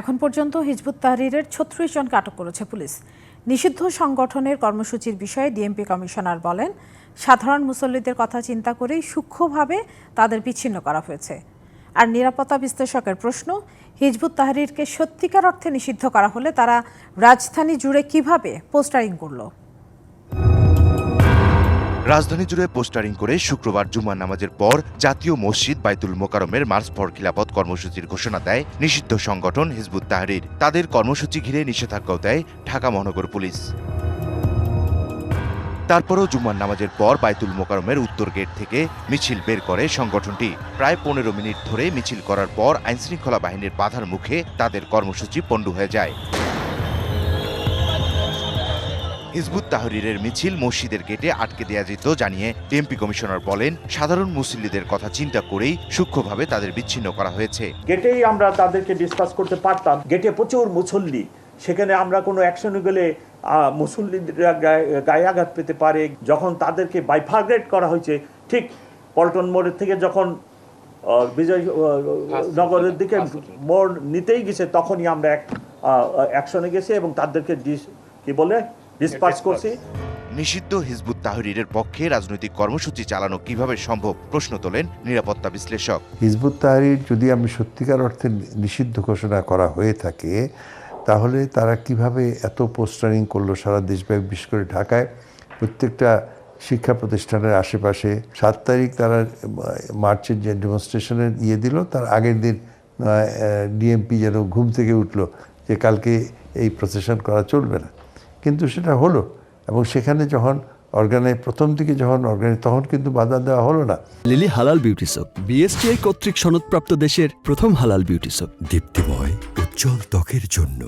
এখন পর্যন্ত হিজবুত তাহরিরের ছত্রিশ জনকে আটক করেছে পুলিশ। নিষিদ্ধ সংগঠনের কর্মসূচির বিষয়ে ডিএমপি কমিশনার বলেন, সাধারণ মুসল্লিদের কথা চিন্তা করেই সূক্ষ্মভাবে তাদের বিচ্ছিন্ন করা হয়েছে। আর নিরাপত্তা বিশ্লেষকের প্রশ্ন, হিজবুত তাহরিরকে সত্যিকার অর্থে নিষিদ্ধ করা হলে তারা রাজধানী জুড়ে কীভাবে পোস্টারিং করল? রাজধানী জুড়ে পোস্টারিং করে শুক্রবার জুমার নামাজের পর জাতীয় মসজিদ বাইতুল মোকারমের মার্চ ফর খিলাফত কর্মসূচির ঘোষণা দেয় নিষিদ্ধ সংগঠন হিজবুত তাহরির। তাদের কর্মসূচি ঘিরে নিষেধাজ্ঞাও দেয় ঢাকা মহানগর পুলিশ। তারপরও জুম্মার নামাজের পর বাইতুল মোকারমের উত্তর গেট থেকে মিছিল বের করে সংগঠনটি। প্রায় পনেরো মিনিট ধরে মিছিল করার পর আইনশৃঙ্খলা বাহিনীর বাধার মুখে তাদের কর্মসূচি পণ্ডু হয়ে যায়। হিজবুত তাহরিরের মিছিল মসজিদের গেটে আটকে দেয়া যেত জানিয়ে ডিএমপি কমিশনার বলেন সাধারণ মুসল্লিদের কথা চিন্তা করেই সূক্ষ্মভাবে তাদের বিচ্ছিন্ন করা হয়েছে। গেটেই আমরা তাদেরকে ডিসকাস করতে পারতাম। গেটে প্রচুর মুসল্লি। সেখানে আমরা কোনো অ্যাকশনে গেলে আহ, মুসল্লিরা গায়ে- আঘাত পেতে পারে। যখন তাদেরকে বাইফার্গেট করা হয়েছে ঠিক পল্টন মোড়ের থেকে যখন আহ, বিজয় নগরের দিকে মোড় নিতেই গেছে তখনই আমরা এক অ্যাকশনে গেছি এবং তাদেরকে ডিস- কি বলে? ডিসপার্স করছি নিষিদ্ধ হিজবুত তাহরিরের পক্ষে রাজনৈতিক কর্মসূচি চালানো কীভাবে সম্ভব? প্রশ্ন তোলেন নিরাপত্তা বিশ্লেষক। হিজবুত তাহরির যদি আমি সত্যিকার অর্থে নিষিদ্ধ ঘোষণা করা হয়ে থাকে তাহলে তারা কীভাবে এত পোস্টারিং করল সারা দেশব্যাপী বিশেষ করে ঢাকায়? প্রত্যেকটা শিক্ষা প্রতিষ্ঠানের আশেপাশে সাত তারিখ তারা মার্চের যে ডেমনস্ট্রেশনের ইয়ে দিল তার আগের দিন ডিএমপি যেন ঘুম থেকে উঠল যে কালকে এই প্রসেশন করা চলবে না। কিন্তু সেটা হলো এবং সেখানে যখন অর্গানে প্রথম দিকে যখন অর্গানে তখন কিন্তু বাধা দেওয়া হলো না। লিলি হালাল বিউটি সোপ বিএসটিআই কর্তৃক সনদপ্রাপ্ত দেশের প্রথম হালাল বিউটি সোপ। দীপ্তিময় উজ্জ্বল ত্বকের জন্য।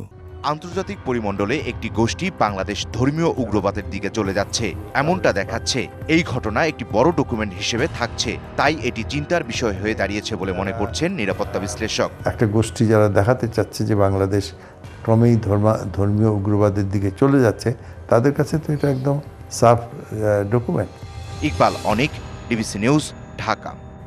আন্তর্জাতিক পরিমণ্ডলে একটি গোষ্ঠী বাংলাদেশ ধর্মীয় উগ্রবাদের দিকে চলে যাচ্ছে। এমনটা দেখাচ্ছে। এই ঘটনা একটি বড় ডকুমেন্ট হিসেবে থাকছে। তাই এটি চিন্তার বিষয় হয়ে দাঁড়িয়েছে বলে মনে করছেন নিরাপত্তা বিশ্লেষক। একটা গোষ্ঠী যারা দেখাতে চাচ্ছে যে বাংলাদেশ ক্রমেই ধর্মা ধর্মীয় উগ্রবাদের দিকে চলে যাচ্ছে তাদের কাছে তো এটা একদম সাফ document. Iqbal Anik DBC news Dhaka.